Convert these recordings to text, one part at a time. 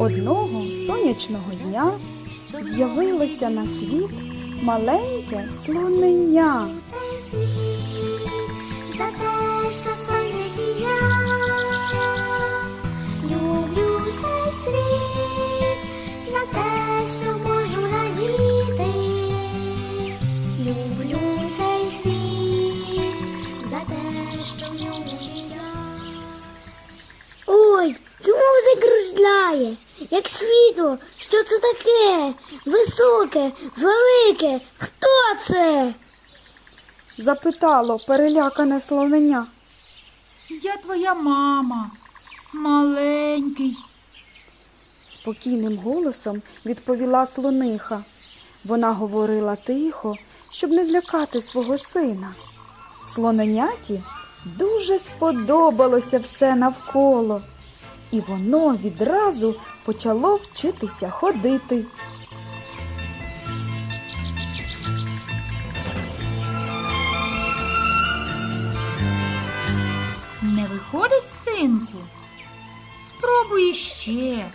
Одного сонячного дня з'явилося на світ маленьке слонення. за те, що сонце сія. Люблю цей світ за те, що можу радіти. Люблю цей світ за те, що в ньому я. Ой, чому все кружляє? Як світло, що це таке? Високе, велике. Хто це? Запитало перелякане слонення. Я твоя мама, маленький. Спокійним голосом відповіла слониха. Вона говорила тихо, щоб не злякати свого сина. Слоненяті дуже сподобалося все навколо, і воно відразу почало вчитися ходити. Не виходить, синку? Спробуй ще.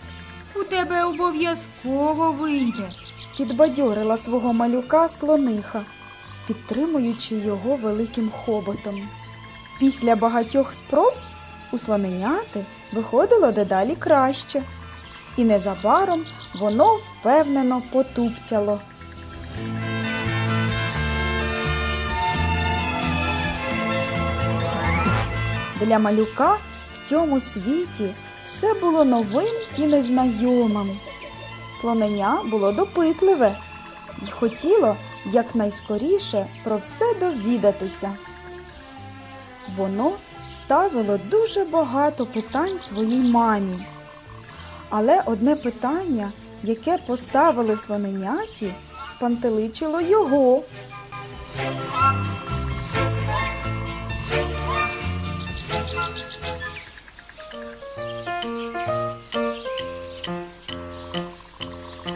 У тебе обов'язково вийде. Підбадьорила свого малюка слониха, підтримуючи його великим хоботом. Після багатьох спроб у слоненяти виходило дедалі краще, і незабаром воно впевнено потупцяло. Для малюка в цьому світі все було новим і незнайомим. Слоненя було допитливе і хотіло якнайскоріше про все довідатися. Воно ставило дуже багато питань своїй мамі. Але одне питання, яке поставили слоненяті, спантеличило його.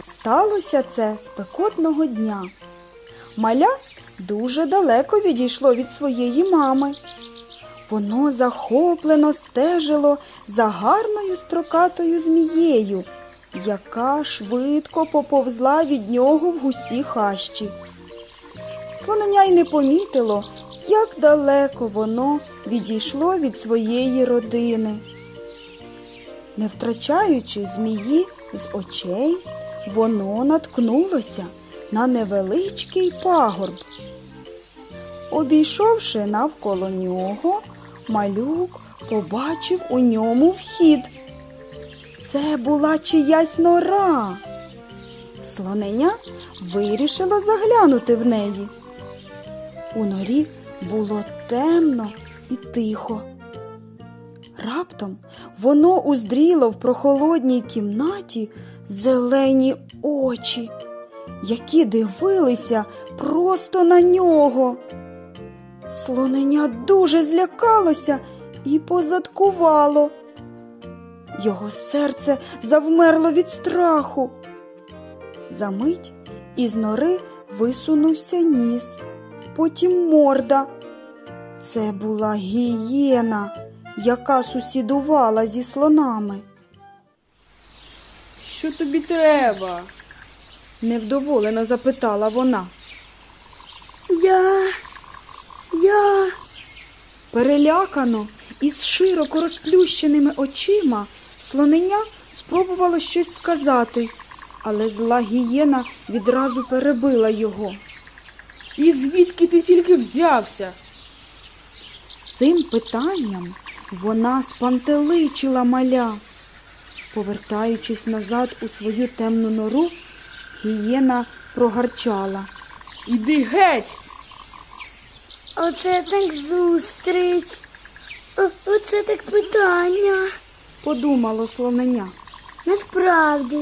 Сталося це спекотного дня. Маля дуже далеко відійшло від своєї мами. Воно захоплено стежило за гарною строкатою змією, яка швидко поповзла від нього в густій хащі. Слонення й не помітило, як далеко воно відійшло від своєї родини. Не втрачаючи змії з очей, воно наткнулося на невеличкий пагорб. Обійшовши навколо нього, малюк побачив у ньому вхід. Це була чиясь нора. Слоненя вирішило заглянути в неї. У норі було темно і тихо. Раптом воно уздріло в прохолодній кімнаті зелені очі, які дивилися просто на нього. Слонення дуже злякалося і позадкувало. Його серце завмерло від страху. Замить із нори висунувся ніс, потім морда. Це була гієна, яка сусідувала зі слонами. Що тобі треба? Невдоволено запитала вона. Я. Я. Перелякано і з широко розплющеними очима слонення спробувало щось сказати, але зла гієна відразу перебила його. І звідки ти тільки взявся? Цим питанням вона спантеличила маля. Повертаючись назад у свою темну нору, гієна прогарчала. Іди геть! Оце так зустріч. Оце так питання. Подумало слонення. Насправді,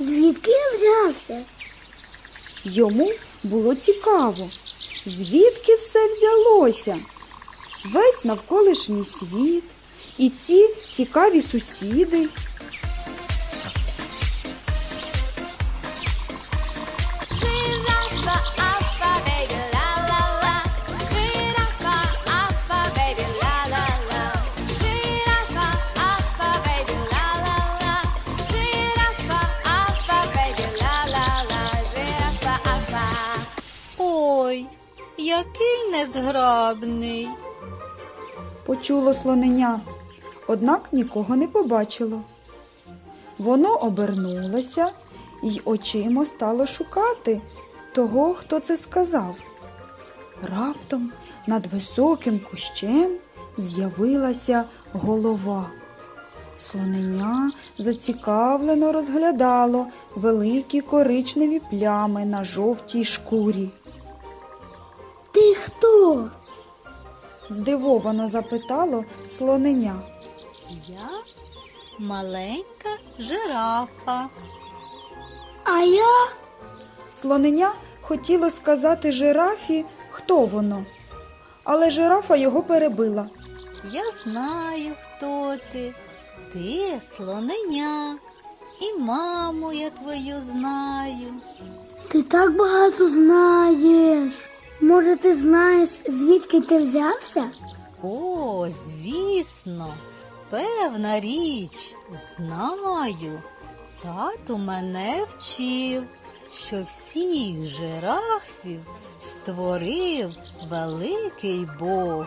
звідки я взявся? Йому було цікаво, звідки все взялося. Весь навколишній світ і ці цікаві сусіди. Незграбний. Почуло слоненя, однак нікого не побачило. Воно обернулося й очима стало шукати того, хто це сказав. Раптом над високим кущем з'явилася голова. Слоненя зацікавлено розглядало великі коричневі плями на жовтій шкурі. Ти хто? Здивовано запитало слоненя. Я маленька жирафа. А я Слоненя хотіло сказати жирафі, хто воно, але жирафа його перебила. Я знаю, хто ти. Ти слоненя. І маму я твою знаю. ти так багато знаєш. Може, ти знаєш, звідки ти взявся? О, звісно, певна річ, знаю. Тато мене вчив, що всіх жирафів створив великий Бог.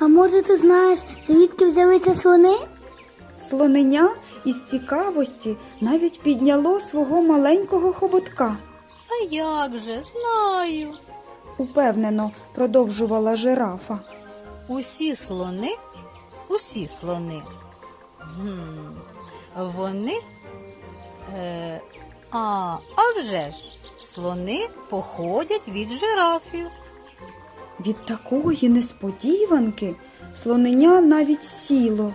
А може, ти знаєш, звідки взялися слони? Слоненя із цікавості навіть підняло свого маленького хоботка. А як же знаю? Упевнено продовжувала жирафа. Усі слони, усі слони. Гм, вони. Е, а, а вже ж, слони походять від жирафів. Від такої несподіванки слоненя навіть сіло,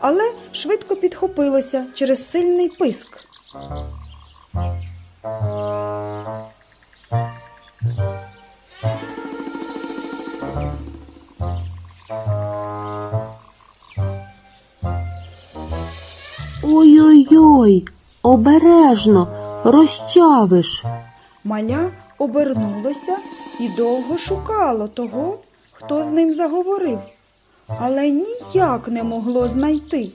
але швидко підхопилося через сильний писк. Ой-ой-ой, обережно, розчавиш. Маля обернулося і довго шукало того, хто з ним заговорив, але ніяк не могло знайти.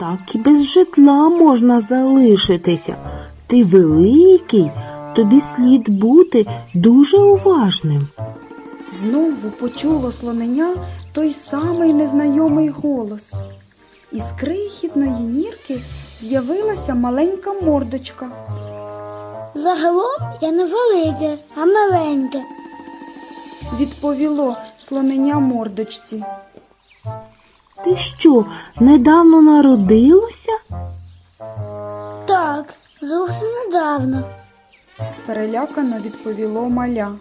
Так і без житла можна залишитися. Ти великий, тобі слід бути дуже уважним. Знову почуло слоненя той самий незнайомий голос. Із крихітної нірки з'явилася маленька мордочка. Загалом я не велике, а маленьке. Відповіло слоненя мордочці. Ти що, недавно народилося? Так, зовсім недавно. Перелякано відповіло маля.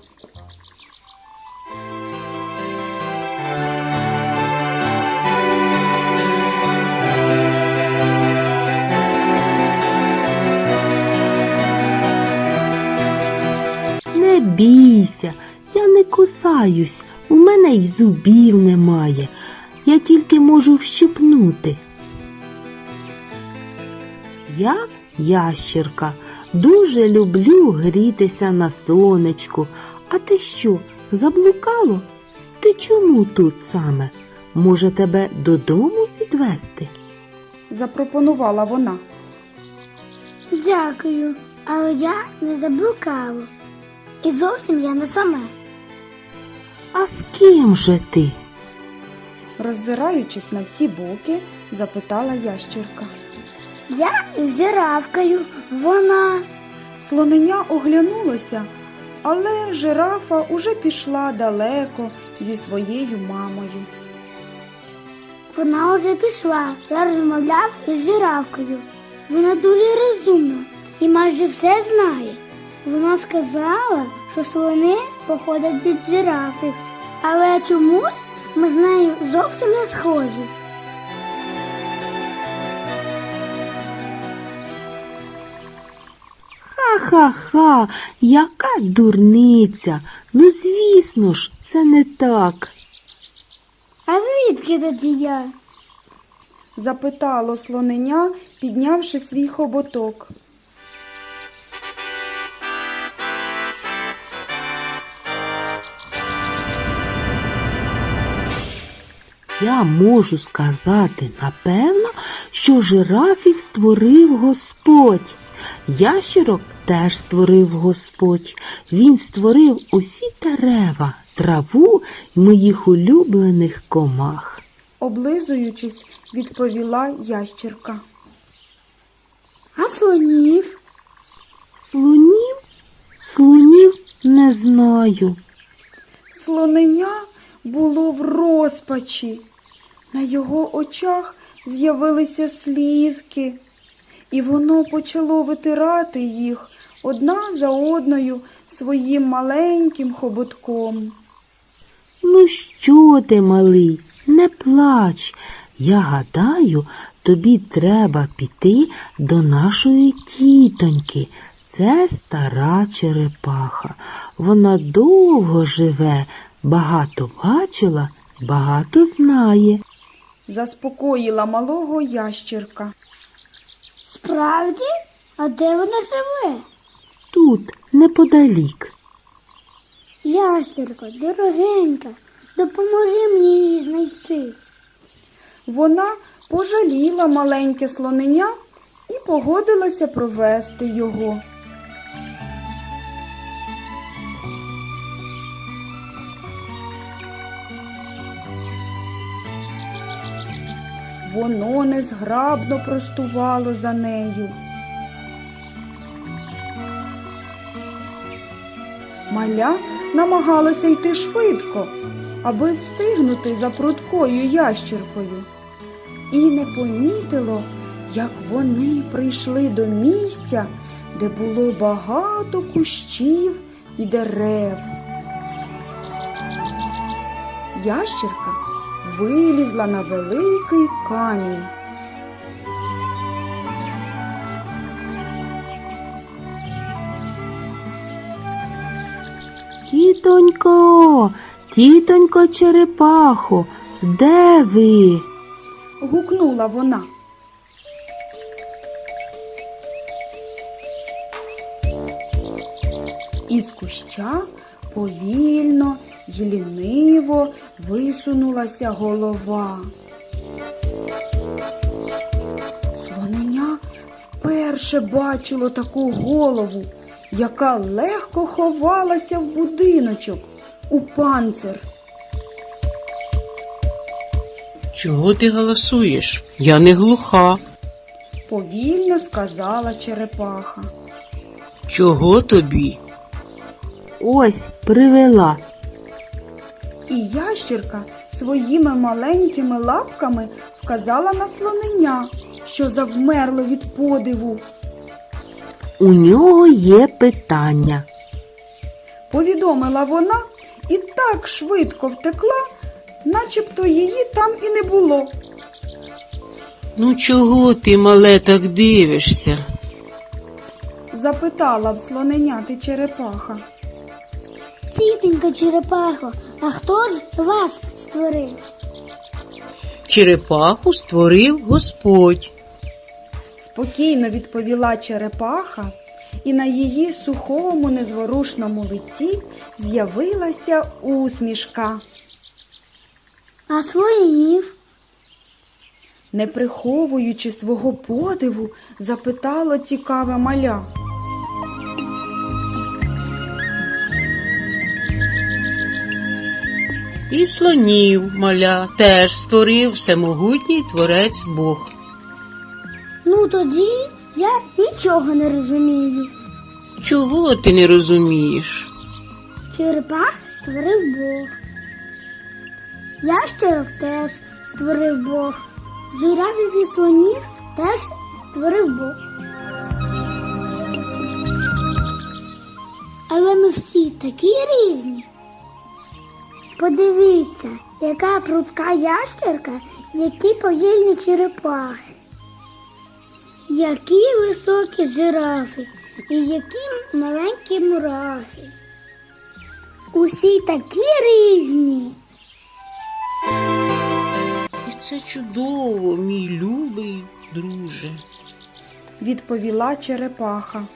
Бійся, я не кусаюсь, у мене й зубів немає. Я тільки можу вщипнути. Я ящерка, дуже люблю грітися на сонечку. А ти що, заблукало? Ти чому тут саме? Може, тебе додому відвести? Запропонувала вона. Дякую, але я не заблукала. І зовсім я не сама. А з ким же ти? Роззираючись на всі боки, запитала ящерка. Я із жирафкою, вона. Слоненя оглянулося, але жирафа уже пішла далеко зі своєю мамою. Вона вже пішла. Я розмовляв із жирафкою. Вона дуже розумна і майже все знає. Вона сказала, що слони походять від жирафів, але чомусь ми з нею зовсім не схожі. Ха-ха-ха, яка дурниця. Ну, звісно ж, це не так. А звідки тоді я? Запитало слоненя, піднявши свій хоботок. Я можу сказати напевно, що жирафів створив Господь. Ящерок теж створив Господь. Він створив усі дерева, траву й моїх улюблених комах. Облизуючись, відповіла ящірка. А слонів? Слонів? Слонів не знаю. Слоненя було в розпачі. На його очах з'явилися слізки, і воно почало витирати їх одна за одною своїм маленьким хоботком. Ну що ти, малий, не плач. Я гадаю, тобі треба піти до нашої тітоньки. Це стара черепаха. Вона довго живе, багато бачила, багато знає. Заспокоїла малого ящірка. Справді? А де вона живе? Тут, неподалік. Ящерко, дорогенька, допоможи мені її знайти. Вона пожаліла маленьке слоненя і погодилася провести його. Воно незграбно простувало за нею. Маля намагалася йти швидко, аби встигнути за прудкою ящіркою і не помітило, як вони прийшли до місця, де було багато кущів і дерев. Ящірка вилізла на великий камінь. Тітонько, тітонько черепахо, де ви? Гукнула вона. Із куща повільно й ліниво висунулася голова. Слоненя вперше бачило таку голову, яка легко ховалася в будиночок у панцир. Чого ти голосуєш? Я не глуха. Повільно сказала черепаха. Чого тобі? Ось привела. І ящірка своїми маленькими лапками вказала на слоненя, що завмерло від подиву. У нього є питання. Повідомила вона і так швидко втекла, начебто її там і не було. Ну чого ти, мале, так дивишся? Запитала в слоненяти черепаха. Тітенько черепахо, а хто ж вас створив? Черепаху створив Господь. Спокійно відповіла черепаха, і на її сухому незворушному лиці з'явилася усмішка. А слонів? Не приховуючи свого подиву, запитало цікаве маля. І слонів, маля, теж створив всемогутній творець Бог. Ну тоді я нічого не розумію. Чого ти не розумієш? Черепах створив Бог. Ящерок теж створив Бог. Жирафів і слонів теж створив Бог. Але ми всі такі різні. Подивіться, яка прудка ящерка, які повільні черепахи, які високі жирафи і які маленькі мурахи. Усі такі різні. І це чудово, мій любий друже. Відповіла черепаха.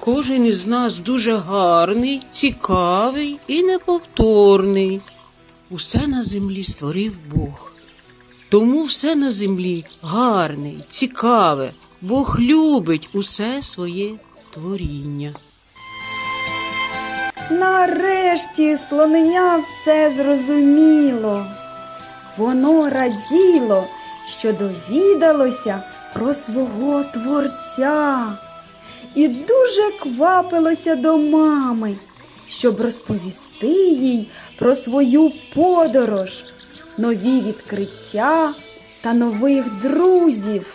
Кожен із нас дуже гарний, цікавий і неповторний. Усе на землі створив Бог. Тому все на землі гарне, цікаве, Бог любить усе своє творіння. Нарешті слоненя все зрозуміло. Воно раділо, що довідалося про свого творця, і дуже квапилося до мами, щоб розповісти їй про свою подорож, нові відкриття та нових друзів.